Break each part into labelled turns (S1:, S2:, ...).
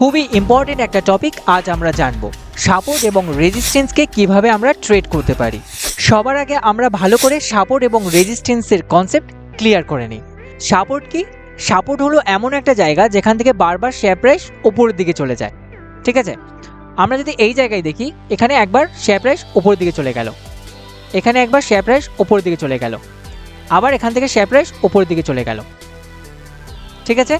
S1: খুবই ইম্পর্টেন্ট একটা টপিক আজ আমরা জানব। সাপোর্ট এবং রেজিস্ট্যান্সকে কীভাবে আমরা ট্রেড করতে পারি? সবার আগে আমরা ভালো করে সাপোর্ট এবং রেজিস্ট্যান্সের কনসেপ্ট ক্লিয়ার করে নিই। সাপোর্ট কি? সাপোর্ট হলো এমন একটা জায়গা যেখান থেকে বারবার শেয়ার প্রাইস ওপরের দিকে চলে যায়। ঠিক আছে? আমরা যদি এই জায়গায় দেখি, এখানে একবার শেয়ার প্রাইস ওপরের দিকে চলে গেল। এখানে একবার শেয়ার প্রাইস ওপরের দিকে চলে গেল। আবার এখান থেকে শেয়ার প্রাইস ওপরের দিকে চলে গেল। ঠিক আছে?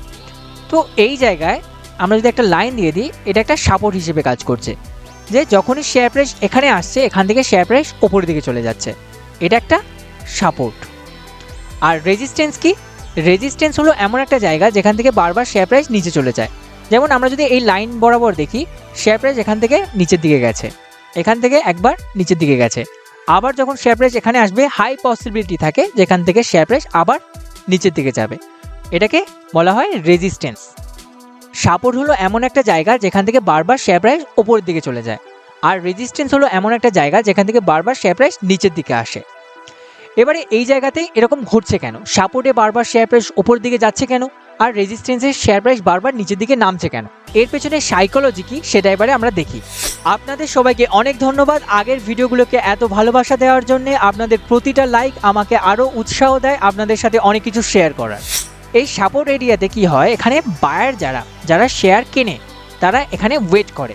S1: তো এই জায়গায় আমরা যদি একটা লাইন দিয়ে দিই, এটা একটা সাপোর্ট হিসেবে কাজ করছে। যে যখনই শেয়ার প্রাইস এখানে আসছে, এখান থেকে শেয়ার প্রাইস ওপরের দিকে চলে যাচ্ছে। এটা একটা সাপোর্ট আর রেজিস্ট্যান্স কি? রেজিস্ট্যান্স হলো এমন একটা জায়গা যেখান থেকে বারবার শেয়ার প্রাইস নিচে চলে যায়। যেমন আমরা যদি এই লাইন বরাবর দেখি শেয়ার প্রাইস এখান থেকে নিচের দিকে গেছে। এখান থেকে একবার নিচের দিকে গেছে। আবার যখন শেয়ার প্রাইস এখানে আসবে হাই পসিবিলিটি থাকে যেখান থেকে শেয়ার প্রাইস আবার নিচের দিকে যাবে। এটাকে বলা হয় রেজিস্ট্যান্স সাপোর্ট হলো এমন একটা জায়গা যেখান থেকে বারবার শেয়ার প্রাইস ওপরের দিকে চলে যায়। আর রেজিস্ট্যান্স হলো এমন একটা জায়গা যেখান থেকে বারবার শেয়ার প্রাইস নিচের দিকে আসে। এবারে এই জায়গাতেই এরকম ঘটছে কেন? সাপোর্টে বারবার শেয়ার প্রাইস ওপরের দিকে যাচ্ছে কেন? আর রেজিস্ট্যান্সের শেয়ার প্রাইস বারবার নিচের দিকে নামছে কেন? এর পেছনে সাইকোলজি কি সেটা এবারে আমরা দেখি। আপনাদের সবাইকে অনেক ধন্যবাদ আগের ভিডিওগুলোকে এত ভালোবাসা দেওয়ার জন্য। আপনাদের প্রতিটা লাইক আমাকে আরও উৎসাহ দেয়। আপনাদের সাথে অনেক কিছু শেয়ার করার। এই সাপোর্ট এরিয়াতে কি হয়? এখানে বায়ার যারা যারা শেয়ার কেনে, তারা এখানে ওয়েট করে।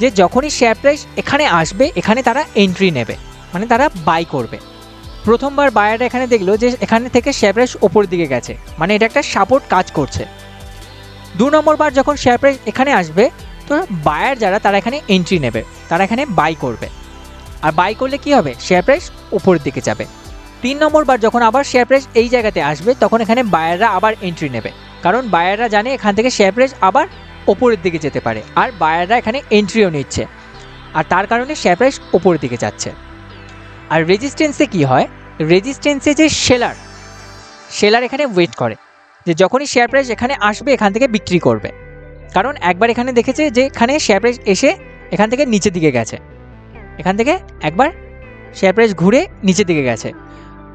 S1: যে যখনই শেয়ার প্রাইস এখানে আসবে, এখানে তারা এন্ট্রি নেবে মানে তারা বাই করবে। প্রথমবার বায়াররা এখানে দেখল যে এখানে থেকে শেয়ার প্রাইস ওপরের দিকে গেছে মানে এটা একটা সাপোর্ট কাজ করছে। দু নম্বরবার যখন শেয়ার প্রাইস এখানে আসবে, তো বায়ার যারা, তারা এখানে এন্ট্রি নেবে, তারা এখানে বাই করবে। আর বাই করলে কি হবে? শেয়ার প্রাইস ওপরের দিকে যাবে। তিন নম্বর বার যখন আবার শেয়ার প্রাইস এই জায়গাতে আসবে, তখন এখানে বায়াররা আবার এন্ট্রি নেবে। কারণ বায়াররা জানে এখান থেকে শেয়ার প্রাইস আবার ওপরের দিকে যেতে পারে, আর বায়াররা এখানে এন্ট্রিও নিচ্ছে। আর তার কারণে শেয়ার প্রাইস ওপরের দিকে যাচ্ছে। আর রেজিস্ট্যান্সে কি হয়? রেজিস্ট্যান্সে যে সেলার সেলার এখানে ওয়েট করে, যে যখনই শেয়ার প্রাইস এখানে আসবে, এখান থেকে বিক্রি করবে। কারণ একবার এখানে দেখেছে যে এখানে শেয়ার প্রাইস এসে এখান থেকে নিচের দিকে গেছে। এখান থেকে একবার শেয়ার প্রাইস ঘুরে নিচের দিকে গেছে।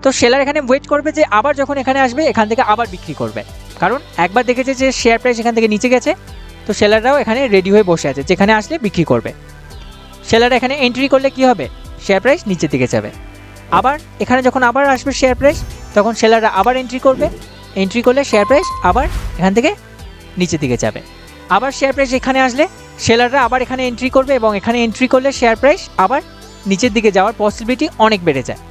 S1: তো সেলার এখানে ওয়েট করবে যে আবার যখন এখানে আসবে, এখান থেকে আবার বিক্রি করবে। কারণ একবার দেখেছে যে শেয়ার প্রাইস এখান থেকে নিচে গেছে, তো সেলাররাও এখানে রেডি হয়ে বসে আছে, যেখানে আসলে বিক্রি করবে। সেলার এখানে এন্ট্রি করলে কি হবে? শেয়ার প্রাইস নিচের দিকে যাবে। আবার এখানে যখন আবার আসবে শেয়ার প্রাইস তখন সেলাররা আবার এন্ট্রি করবে। এন্ট্রি করলে শেয়ার প্রাইস আবার এখান থেকে নিচের দিকে যাবে। আবার শেয়ার প্রাইস এখানে আসলে সেলাররা আবার এখানে এন্ট্রি করবে এবং এখানে এন্ট্রি করলে শেয়ার প্রাইস আবার নিচের দিকে যাওয়ার পসিবিলিটি অনেক বেড়ে যায়।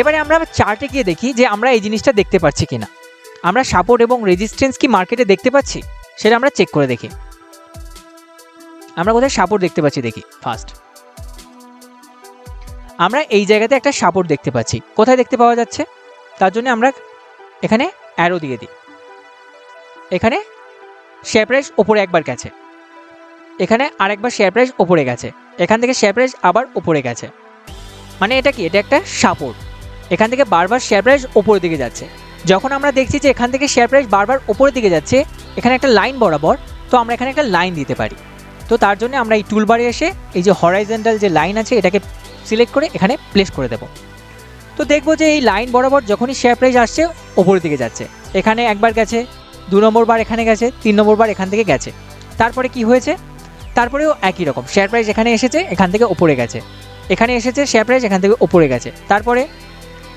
S1: এবারে আমরা চার্টে গিয়ে দেখি যে আমরা এই জিনিসটা দেখতে পাচ্ছি কিনা। আমরা সাপোর্ট এবং রেজিস্ট্যান্স কি মার্কেটে দেখতে পাচ্ছি? সেটা আমরা চেক করে দেখি। আমরা কোথায় সাপোর্ট দেখতে পাচ্ছি দেখি ফার্স্ট আমরা এই জায়গাতে একটা সাপোর্ট দেখতে পাচ্ছি। কোথায় দেখতে পাওয়া যাচ্ছে? তার জন্য আমরা এখানে অ্যারো দিয়ে দিই। এখানে শেয়ার প্রাইস ওপরে একবার গেছে। এখানে আরেকবার শেয়ার প্রাইস ওপরে গেছে। এখান থেকে শেয়ার প্রাইস আবার ওপরে গেছে। মানে এটা কি? এটা একটা সাপোর্ট এখান থেকে বারবার শেয়ার প্রাইস ওপরের দিকে যাচ্ছে। যখন আমরা দেখছি যে এখান থেকে শেয়ার প্রাইস বারবার ওপরের দিকে যাচ্ছে, এখানে একটা লাইন বরাবর, তো আমরা এখানে একটা লাইন দিতে পারি। তো তার জন্য আমরা এই টুলবারে এসে এই যে হরাইজেন্টাল যে লাইন আছে, এটাকে সিলেক্ট করে এখানে প্লেস করে দেব। তো দেখব যে এই লাইন বরাবর যখনই শেয়ার প্রাইস আসছে ওপরের দিকে যাচ্ছে। এখানে একবার গেছে, দু নম্বর বার এখানে গেছে, তিন নম্বর বার এখান থেকে গেছে। তারপরে কি হয়েছে? তারপরেও একই রকম। শেয়ার প্রাইস এখানে এসেছে, এখান থেকে ওপরে গেছে। এখানে এসেছে শেয়ার প্রাইস এখান থেকে ওপরে গেছে। তারপরে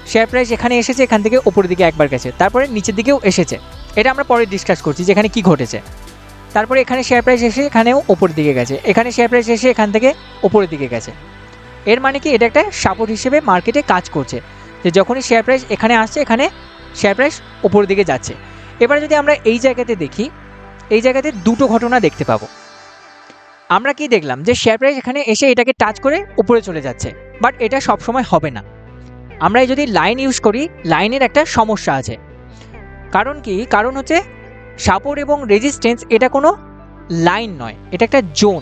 S1: শেয়ার প্রাইস এখানে এসেছে, এখান থেকে ওপরের দিকে একবার গেছে, তারপরে নিচের দিকেও এসেছে। এটা আমরা পরে ডিসকাস করছি যে এখানে কী ঘটেছে। তারপরে এখানে শেয়ার প্রাইস এসে এখানেও ওপরের দিকে গেছে। এখানে শেয়ার প্রাইস এসে এখান থেকে ওপরের দিকে গেছে। এর মানে কি? এটা একটা সাপোর্ট হিসেবে মার্কেটে কাজ করছে। যে যখনই শেয়ার প্রাইস এখানে আসছে, এখানে শেয়ার প্রাইস ওপরের দিকে যাচ্ছে। এবারে যদি আমরা এই জায়গাতে দেখি, এই জায়গাতে দুটো ঘটনা দেখতে পাবো। আমরা কি দেখলাম? যে শেয়ার প্রাইস এখানে এসে এটাকে টাচ করে উপরে চলে যাচ্ছে। বাট এটা সবসময় হবে না। আমরা যদি লাইন ইউজ করি লাইনের একটা সমস্যা আছে। কারণ কি? কারণ হচ্ছে সাপোর্ট এবং রেজিস্ট্যান্স এটা কোনো লাইন নয়, এটা একটা জোন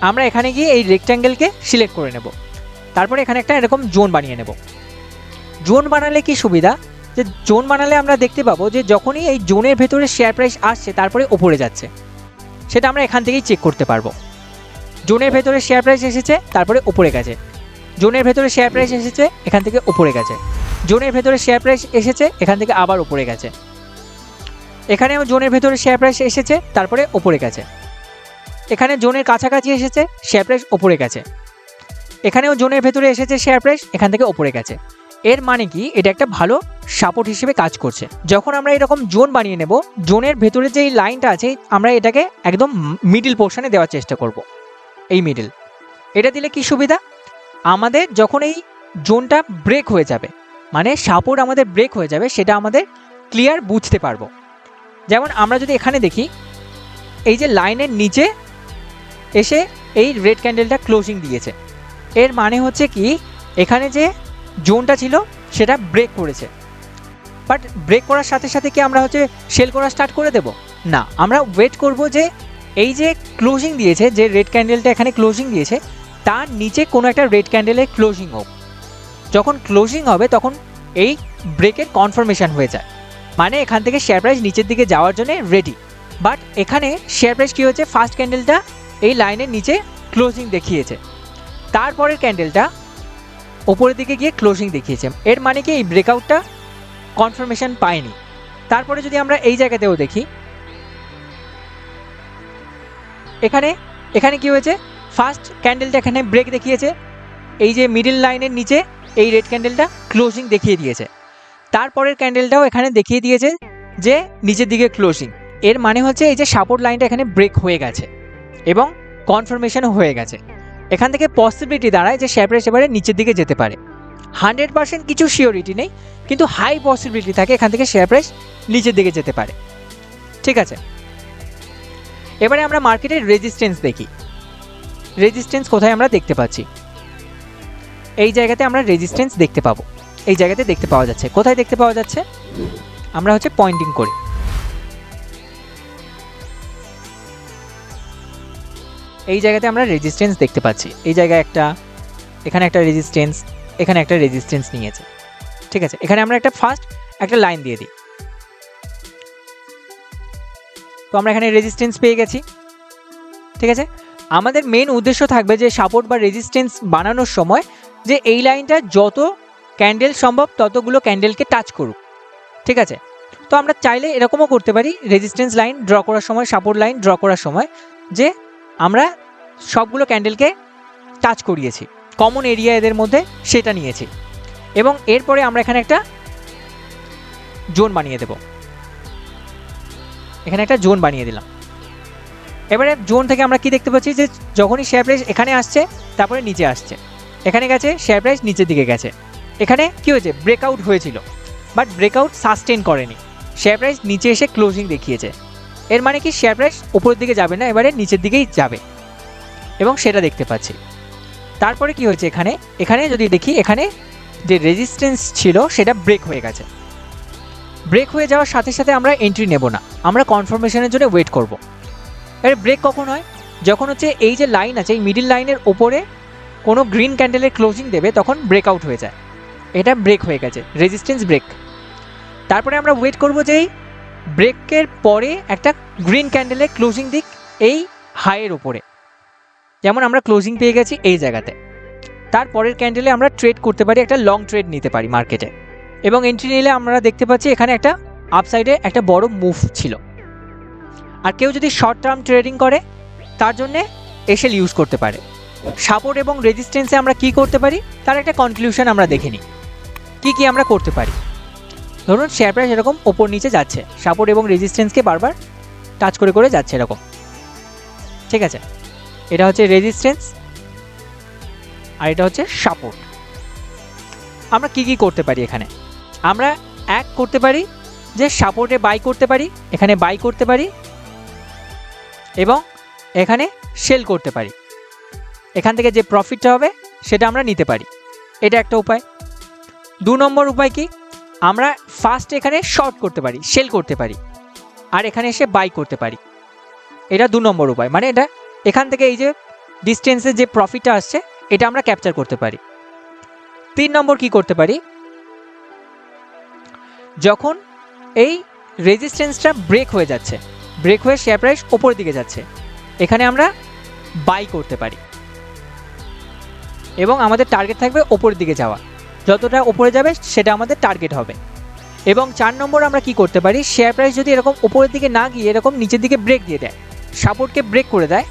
S1: আমরা এখানে গিয়ে এই রেক্ট্যাঙ্গেলকে সিলেক্ট করে নেব। তারপরে এখানে একটা এরকম জোন বানিয়ে নেব। জোন বানালে কি সুবিধা? যে জোন বানালে আমরা দেখতে পাবো যে যখনই এই জোনের ভেতরে শেয়ার প্রাইস আসছে, তারপরে ওপরে যাচ্ছে। সেটা আমরা এখান থেকেই চেক করতে পারব। জোনের ভেতরে শেয়ার প্রাইস এসেছে, তারপরে উপরে গেছে। জোনের ভেতরে শেয়ার প্রাইস এসেছে, এখান থেকে উপরে গেছে। জোনের ভেতরে শেয়ার প্রাইস এসেছে, এখান থেকে আবার উপরে গেছে। এখানেও জোনের ভেতরে শেয়ার প্রাইস এসেছে, তারপরে ওপরে গেছে। এখানে জোনের কাছাকাছি এসেছে শেয়ার প্রাইস ওপরে গেছে। এখানেও জোনের ভেতরে এসেছে শেয়ার প্রাইস এখান থেকে ওপরে গেছে। এর মানে কি? এটা একটা ভালো সাপোর্ট হিসেবে কাজ করছে। যখন আমরা এরকম জোন বানিয়ে নেব, জোনের ভেতরে যে লাইনটা আছে, আমরা এটাকে একদম মিডিল পোর্শনে দেওয়ার চেষ্টা করব। এই মিডিল এটা দিলে কি সুবিধা? আমাদের যখন এই জোনটা ব্রেক হয়ে যাবে মানে সাপোর্ট আমাদের ব্রেক হয়ে যাবে, সেটা আমাদের ক্লিয়ার বুঝতে পারব। যেমন আমরা যদি এখানে দেখি, এই যে লাইনের নিচে এসে এই রেড ক্যান্ডেলটা ক্লোজিং দিয়েছে। এর মানে হচ্ছে কি, এখানে যে জোনটা ছিল, সেটা ব্রেক করেছে। বাট ব্রেক করার সাথে সাথে কি আমরা হচ্ছে সেল করা স্টার্ট করে দেব? না, আমরা ওয়েট করব যে এই যে ক্লোজিং দিয়েছে, যে রেড ক্যান্ডেলটা এখানে ক্লোজিং দিয়েছে তার নিচে কোনো একটা রেড ক্যান্ডেলের ক্লোজিং হোক। যখন ক্লোজিং হবে, তখন এই ব্রেকের কনফার্মেশন হয়ে যায়। মানে এখান থেকে শেয়ার প্রাইস নিচের দিকে যাওয়ার জন্য রেডি বাট এখানে শেয়ার প্রাইস কী হয়েছে? ফার্স্ট ক্যান্ডেলটা এই লাইনের নিচে ক্লোজিং দেখিয়েছে। তারপরের ক্যান্ডেলটা ওপরের দিকে গিয়ে ক্লোজিং দেখিয়েছে। এর মানে কি? এই ব্রেকআউটটা কনফার্মেশন পায়নি। তারপরে যদি আমরা এই জায়গাতেও দেখি, এখানে এখানে কি হয়েছে? ফার্স্ট ক্যান্ডেলটা এখানে ব্রেক দেখিয়েছে। এই যে মিডিল লাইনের নিচে এই রেড ক্যান্ডেলটা ক্লোজিং দেখিয়ে দিয়েছে। তারপরের ক্যান্ডেলটাও এখানে দেখিয়ে দিয়েছে যে নিচের দিকে ক্লোজিং। এর মানে হচ্ছে এই যে সাপোর্ট লাইনটা এখানে ব্রেক হয়ে গেছে এবং কনফার্মেশনও হয়ে গেছে। এখান থেকে পসিবিলিটি দাঁড়ায় যে শেয়ার প্রাইস এবারে নিচের দিকে যেতে পারে। হান্ড্রেড পার্সেন্ট কিছু শিওরিটি নেই, কিন্তু হাই পসিবিলিটি থাকে এখান থেকে শেয়ার প্রাইস নিচের দিকে যেতে পারে। ঠিক আছে? এবারে আমরা মার্কেটের রেজিস্ট্যান্স দেখি। রেজিস্ট্যান্স কোথায় আমরা দেখতে পাচ্ছি? এই জায়গাতে আমরা রেজিস্ট্যান্স দেখতে পাবো। এই জায়গাতে দেখতে পাওয়া যাচ্ছে। কোথায় দেখতে পাওয়া যাচ্ছে? আমরা হচ্ছে পয়েন্টিং করি। এই জায়গাতে আমরা রেজিস্ট্যান্স দেখতে পাচ্ছি। এই জায়গায় একটা, এখানে একটা রেজিস্ট্যান্স এখানে একটা রেজিস্ট্যান্স নিয়েছে। ঠিক আছে? এখানে আমরা একটা ফার্স্ট একটা লাইন দিয়ে দিই। তো আমরা এখানে রেজিস্ট্যান্স পেয়ে গেছি। ঠিক আছে? আমাদের মেন উদ্দেশ্য থাকবে যে সাপোর্ট বা রেজিস্ট্যান্স বানানোর সময় যে এই লাইনটা যত ক্যান্ডেল সম্ভব ততগুলো ক্যান্ডেলকে টাচ করুক। ঠিক আছে? তো আমরা চাইলে এরকমও করতে পারি রেজিস্ট্যান্স লাইন ড্র করার সময় সাপোর্ট লাইন ড্র করার সময় যে আমরা সবগুলো ক্যান্ডেলকে টাচ করিয়েছি। কমন এরিয়া এদের মধ্যে সেটা নিয়েছি। এবং এরপরে আমরা এখানে একটা জোন বানিয়ে দেব। এখানে একটা জোন বানিয়ে দিলাম। এবারে জোন থেকে আমরা কি দেখতে পাচ্ছি যে যখনই শেয়ার প্রাইস এখানে আসছে, তারপরে নিচে আসছে। এখানে গেছে, শেয়ার প্রাইস নিচের দিকে গেছে। এখানে কি হয়েছে? ব্রেকআউট হয়েছিল, বাট ব্রেকআউট সাস্টেন করেনি। শেয়ার প্রাইস নিচে এসে ক্লোজিং দেখিয়েছে। এর মানে কি? শেয়ার প্রাইস উপরের দিকে যাবে না, এবারে নিচের দিকেই যাবে। এবং সেটা দেখতে পাচ্ছি। তারপরে কি হয়েছে এখানে? এখানে যদি দেখি, এখানে যে রেজিস্ট্যান্স ছিল, সেটা ব্রেক হয়ে গেছে। ব্রেক হয়ে যাওয়ার সাথে সাথে আমরা এন্ট্রি নেব না। আমরা কনফার্মেশনের জন্য ওয়েট করব। এবারে ব্রেক কখন হয়? যখন হচ্ছে এই যে লাইন আছে, এই মিডিল লাইনের ওপরে কোনো গ্রিন ক্যান্ডেলের ক্লোজিং দেবে, তখন ব্রেকআউট হয়ে যায়। এটা ব্রেক হয়ে গেছে রেজিস্ট্যান্স ব্রেক তারপরে আমরা ওয়েট করব যে ব্রেকের পরে একটা গ্রিন ক্যান্ডেলের ক্লোজিং দিক এই হাইয়ের ওপরে যেমন আমরা ক্লোজিং পেয়ে গেছি এই জায়গাতে। তারপরের ক্যান্ডেলে আমরা ট্রেড করতে পারি, একটা লং ট্রেড নিতে পারি মার্কেটে এবং এন্ট্রি নিলে আমরা দেখতে পাচ্ছি এখানে একটা আপসাইডে একটা বড় মুভ ছিল। আর কেউ যদি শর্ট টার্ম ট্রেডিং করে, তার জন্যে এসেল ইউজ করতে পারে। সাপোর্ট এবং রেজিস্ট্যান্সে আমরা কি করতে পারি? তার একটা কনক্লুশন আমরা দেখে নিই। কী কী আমরা করতে পারি? ধরুন শেয়ার প্রাইস এরকম ওপর নিচে যাচ্ছে। সাপোর্ট এবং রেজিস্ট্যান্সকে বারবার টাচ করে করে যাচ্ছে এরকম। ঠিক আছে? এটা হচ্ছে রেজিস্ট্যান্স আর এটা হচ্ছে সাপোর্ট। আমরা কি কি করতে পারি এখানে? আমরা এক করতে পারি যে সাপোর্টে বাই করতে পারি, এখানে বাই করতে পারি এবং এখানে সেল করতে পারি। এখান থেকে যে প্রফিটটা হবে, সেটা আমরা নিতে পারি। এটা একটা উপায়। দু নম্বর উপায় কি? আমরা ফার্স্ট এখানে শর্ট করতে পারি সেল করতে পারি। আর এখানে এসে বাই করতে পারি। এটা দু নম্বর উপায়। মানে এটা এখান থেকে এই যে ডিস্টেন্সের যে প্রফিটটা আসছে, এটা আমরা ক্যাপচার করতে পারি। তিন নম্বর কি করতে পারি? যখন এই রেজিস্ট্যান্সটা ব্রেক হয়ে যাচ্ছে ব্রেক হয়ে শেয়ার প্রাইস ওপরের দিকে যাচ্ছে। এখানে আমরা বাই করতে পারি। এবং আমাদের টার্গেট থাকবে ওপরের দিকে যাওয়া। যতটা ওপরে যাবে সেটা আমাদের টার্গেট হবে। এবং চার নম্বর আমরা কি করতে পারি? শেয়ার প্রাইস যদি এরকম ওপরের দিকে না গিয়ে এরকম নিচের দিকে ব্রেক দিয়ে দেয়, সাপোর্টকে ব্রেক করে দেয়,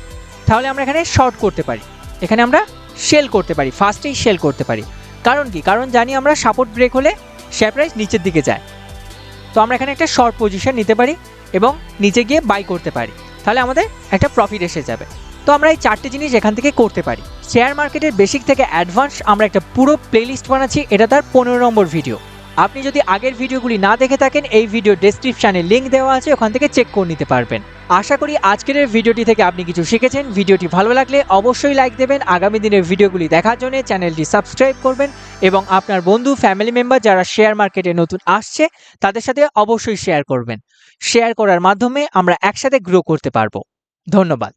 S1: তাহলে আমরা এখানে শর্ট করতে পারি। এখানে আমরা সেল করতে পারি ফার্স্টেই সেল করতে পারি। কারণ কি? কারণ জানি আমরা সাপোর্ট ব্রেক হলে শেয়ার প্রাইস নিচের দিকে যায়। তো আমরা এখানে একটা শর্ট পজিশন নিতে পারি। এবং নিচে গিয়ে বাই করতে পারি। তাহলে আমাদের একটা প্রফিট এসে যাবে। তো আমরা এই চারটে জিনিস এখান থেকে করতে পারি। শেয়ার মার্কেটের বেসিক থেকে অ্যাডভান্স আমরা একটা পুরো প্লেলিস্ট বানাচ্ছি, এটা তার পনেরো নম্বর ভিডিও আপনি যদি আগের ভিডিওগুলি না দেখে থাকেন, এই ভিডিও ডেসক্রিপশানে লিঙ্ক দেওয়া আছে, ওখান থেকে চেক করে নিতে পারবেন। আশা করি আজকের ভিডিওটি থেকে আপনি কিছু শিখেছেন। ভিডিওটি ভালো লাগলে অবশ্যই লাইক দেবেন। আগামী দিনের ভিডিওগুলি দেখার জন্য চ্যানেলটি সাবস্ক্রাইব করবেন এবং আপনার বন্ধু ফ্যামিলি মেম্বার যারা শেয়ার মার্কেটে নতুন আসছে, তাদের সাথে অবশ্যই শেয়ার করবেন। শেয়ার করার মাধ্যমে আমরা একসাথে গ্রো করতে পারব। ধন্যবাদ।